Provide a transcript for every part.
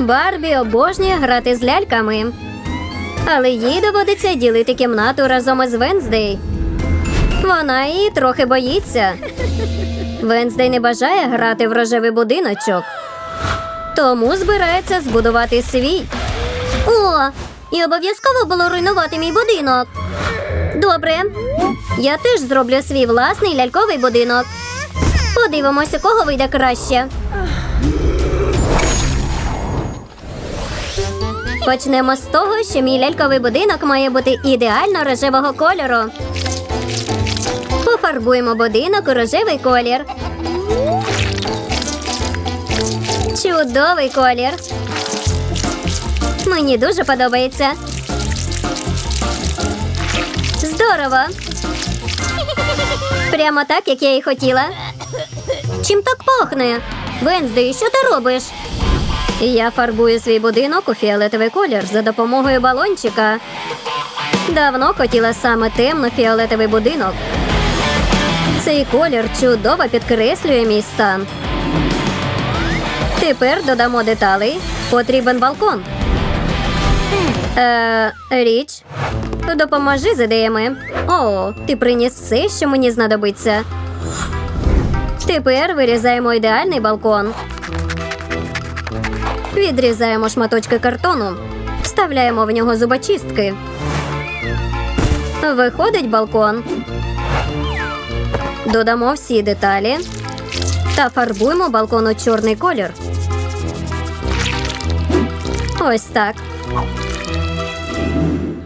Барбі обожнює грати з ляльками. Але їй доводиться ділити кімнату разом із Венздей. Вона її трохи боїться. Венздей не бажає грати в рожевий будиночок, тому збирається збудувати свій. О, і обов'язково було руйнувати мій будинок. Добре. Я теж зроблю свій власний ляльковий будинок. Подивимося, кого вийде краще. Почнемо з того, що мій ляльковий будинок має бути ідеально рожевого кольору. Пофарбуємо будинок у рожевий колір. Чудовий колір. Мені дуже подобається. Здорово. Прямо так, як я і хотіла. Чим так пахне? Венздей, що ти робиш? Я фарбую свій будинок у фіолетовий колір за допомогою балончика. Давно хотіла саме темно-фіолетовий будинок. Цей колір чудово підкреслює мій стан. Тепер додамо деталей. Потрібен балкон. Е, річ. Допоможи з ідеями. О, ти приніс все, що мені знадобиться. Тепер вирізаємо ідеальний балкон. Відрізаємо шматочки картону, вставляємо в нього зубочистки. Виходить балкон. Додамо всі деталі та фарбуємо балкон у чорний колір. Ось так.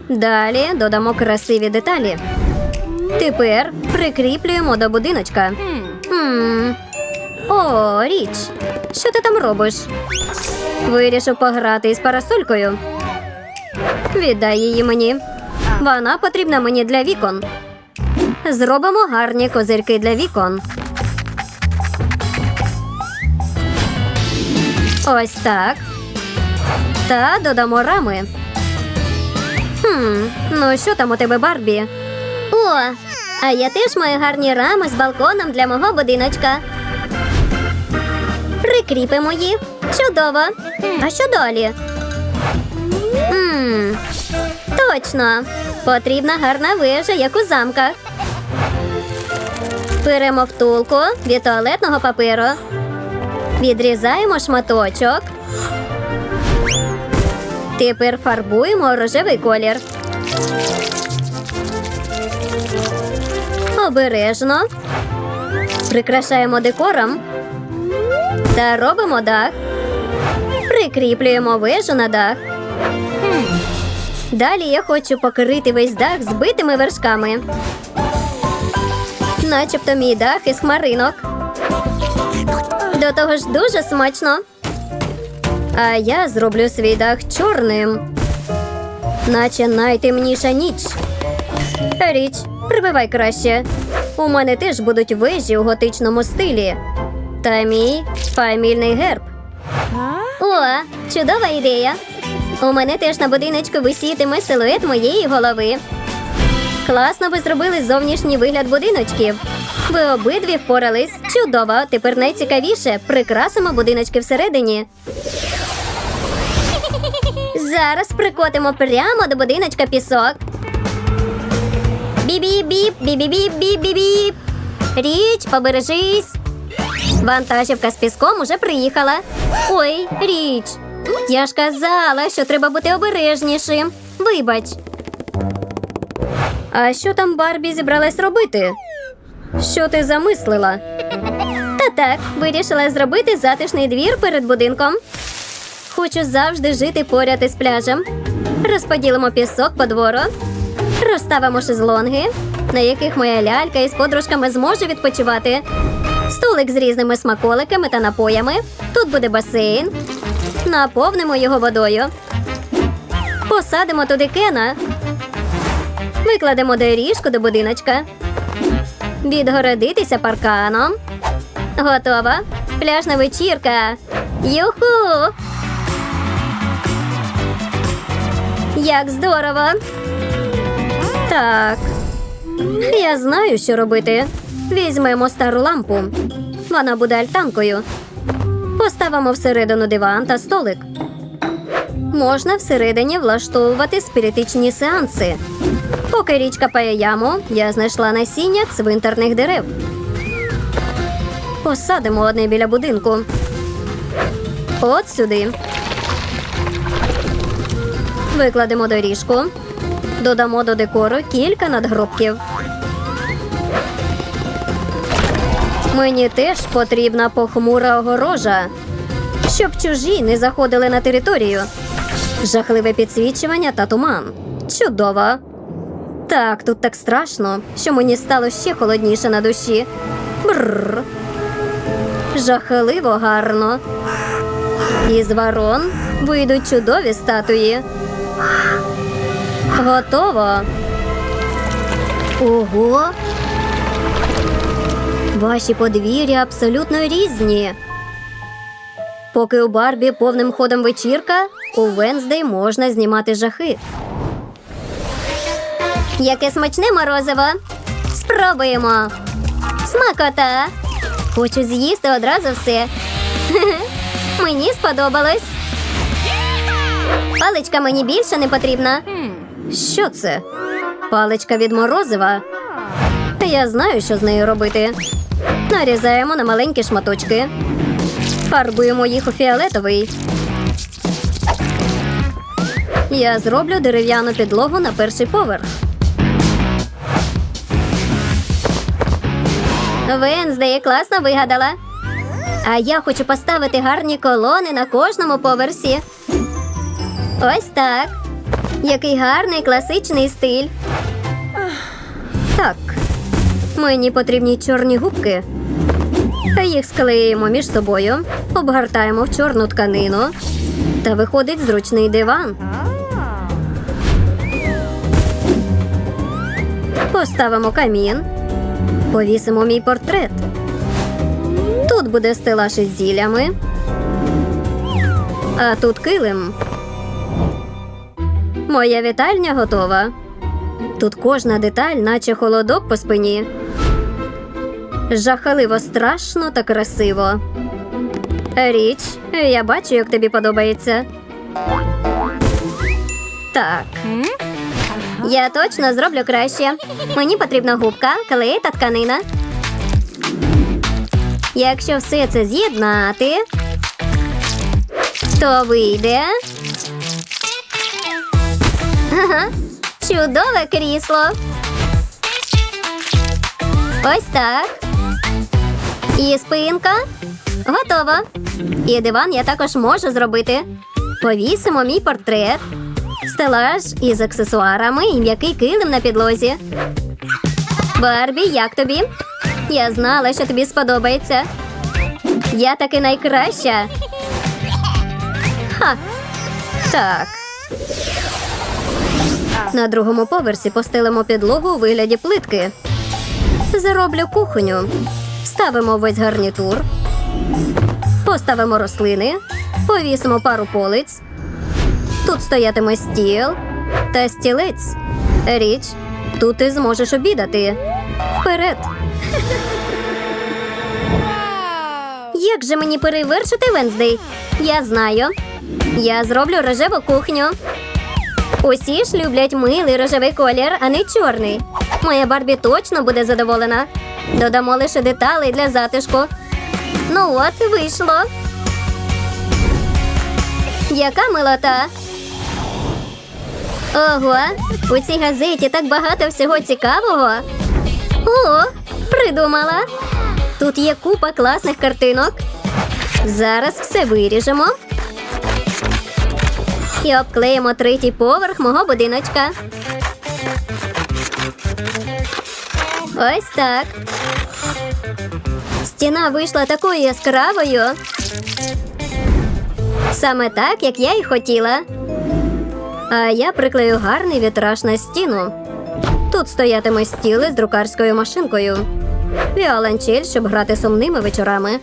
Далі додамо красиві деталі. Тепер прикріплюємо до будиночка. Хм. О, річ. Що ти там робиш? Вирішив пограти із парасолькою. Віддай її мені. Вона потрібна мені для вікон. Зробимо гарні козирки для вікон. Ось так. Та додамо рами. Хм, ну що там у тебе, Барбі? О, а я теж маю гарні рами з балконом для мого будиночка. Прикріпимо їх. Чудово. А що далі? Мм, точно. Потрібна гарна вежа, як у замках. Беремо втулку від туалетного паперу. Відрізаємо шматочок. Тепер фарбуємо рожевий колір. Обережно. Прикрашаємо декором. Та робимо дах. Прикріплюємо вежу на дах. Далі я хочу покрити весь дах збитими вершками. Начебто мій дах із хмаринок. До того ж дуже смачно. А я зроблю свій дах чорним. Наче найтемніша ніч. Річ, прибивай краще. У мене теж будуть вежі у готичному стилі. Та мій фамільний герб. О, чудова ідея. У мене теж на будиночку висітиме силует моєї голови. Класно ви зробили зовнішній вигляд будиночків. Ви обидві впорались. Чудово. Тепер найцікавіше прикрасимо будиночки всередині. Зараз прикотимо прямо до будиночка пісок. Бі-бі-біп, бі-бі-біп-бі-бі-біп. Річ, побережись. Вантажівка з піском уже приїхала. Ой, річ. Я ж казала, що треба бути обережнішим. Вибач. А що там Барбі зібралась робити? Що ти замислила? Та так, вирішила зробити затишний двір перед будинком. Хочу завжди жити поряд із пляжем. Розподілимо пісок по двору, розставимо шезлонги, на яких моя лялька із подружками зможе відпочивати. Столик з різними смаколиками та напоями. Тут буде басейн. Наповнимо його водою. Посадимо туди кена. Викладемо доріжку до будиночка. Відгородитися парканом. Готова. Пляжна вечірка. Юху! Як здорово! Так. Я знаю, що робити. Візьмемо стару лампу. Вона буде альтанкою. Поставимо всередину диван та столик. Можна всередині влаштовувати спіритичні сеанси. Поки річка пає яму, я знайшла насіння цвинтарних дерев. Посадимо одне біля будинку. От сюди. Викладемо доріжку. Додамо до декору кілька надгробків. Мені теж потрібна похмура огорожа, щоб чужі не заходили на територію. Жахливе підсвічування та туман. Чудово. Так, тут так страшно, що мені стало ще холодніше на душі. Бррр. Жахливо гарно. Із ворон вийдуть чудові статуї. Готово. Ого. Ваші подвір'я абсолютно різні. Поки у Барбі повним ходом вечірка, у Венздей можна знімати жахи. Яке смачне морозиво. Спробуємо. Смакота. Хочу з'їсти одразу все. Мені сподобалось. Паличка мені більше не потрібна. Що це? Паличка від морозива. Я знаю, що з нею робити. Нарізаємо на маленькі шматочки. Фарбуємо їх у фіолетовий. Я зроблю дерев'яну підлогу на перший поверх. Венздеє класно вигадала. А я хочу поставити гарні колони на кожному поверсі. Ось так. Який гарний класичний стиль. Так. Мені потрібні чорні губки. Їх склеїмо між собою, обгортаємо в чорну тканину. Та виходить зручний диван. Поставимо камін. Повісимо мій портрет. Тут буде стелаж із зіллями. А тут килим. Моя вітальня готова. Тут кожна деталь, наче холодок по спині. Жахливо страшно та красиво. Річ, я бачу, як тобі подобається. Так. Я точно зроблю краще. Мені потрібна губка, клей та тканина. Якщо все це з'єднати, то вийде. Ага, чудове крісло. Ось так. І спинка. Готово. І диван я також можу зробити. Повісимо мій портрет, стелаж із аксесуарами і м'який килим на підлозі. Барбі, як тобі? Я знала, що тобі сподобається. Я таки найкраща. Ха. Так. На другому поверсі постелимо підлогу у вигляді плитки. Зроблю кухню. Ставимо весь гарнітур. Поставимо рослини. Повісимо пару полиць. Тут стоятиме стіл та стілець. Річ, тут ти зможеш обідати. Вперед. Як же мені перевершити Венздей? Я знаю. Я зроблю рожеву кухню. Усі ж люблять милий рожевий колір, а не чорний. Моя Барбі точно буде задоволена. Додамо лише деталей для затишку. Ну от, вийшло. Яка милота. Ого, у цій газеті так багато всього цікавого. О, придумала. Тут є купа класних картинок. Зараз все виріжемо. І обклеїмо третій поверх мого будиночка. Ось так. Стіна вийшла такою яскравою. Саме так, як я і хотіла. А я приклею гарний вітраж на стіну. Тут стоятиме стіли з друкарською машинкою. Віолончель, щоб грати сумними вечорами.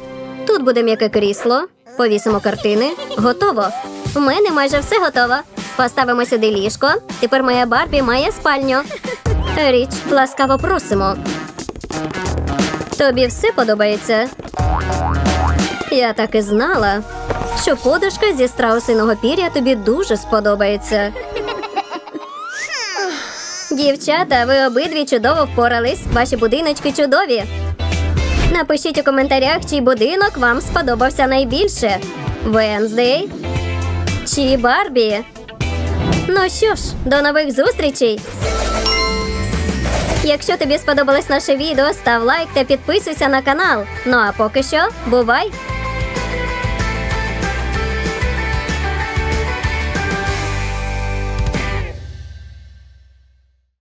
Тут буде м'яке крісло. Повісимо картини. Готово. У мене майже все готово. Поставимо сюди ліжко. Тепер моя Барбі має спальню. Річ, ласкаво просимо. Тобі все подобається? Я так і знала, що подушка зі страусиного пір'я тобі дуже сподобається. Дівчата, ви обидві чудово впорались. Ваші будиночки чудові. Напишіть у коментарях, чий будинок вам сподобався найбільше: Венздей чи Барбі. Ну що ж, до нових зустрічей! Якщо тобі сподобалось наше відео, став лайк та підписуйся на канал. Ну а поки що, бувай!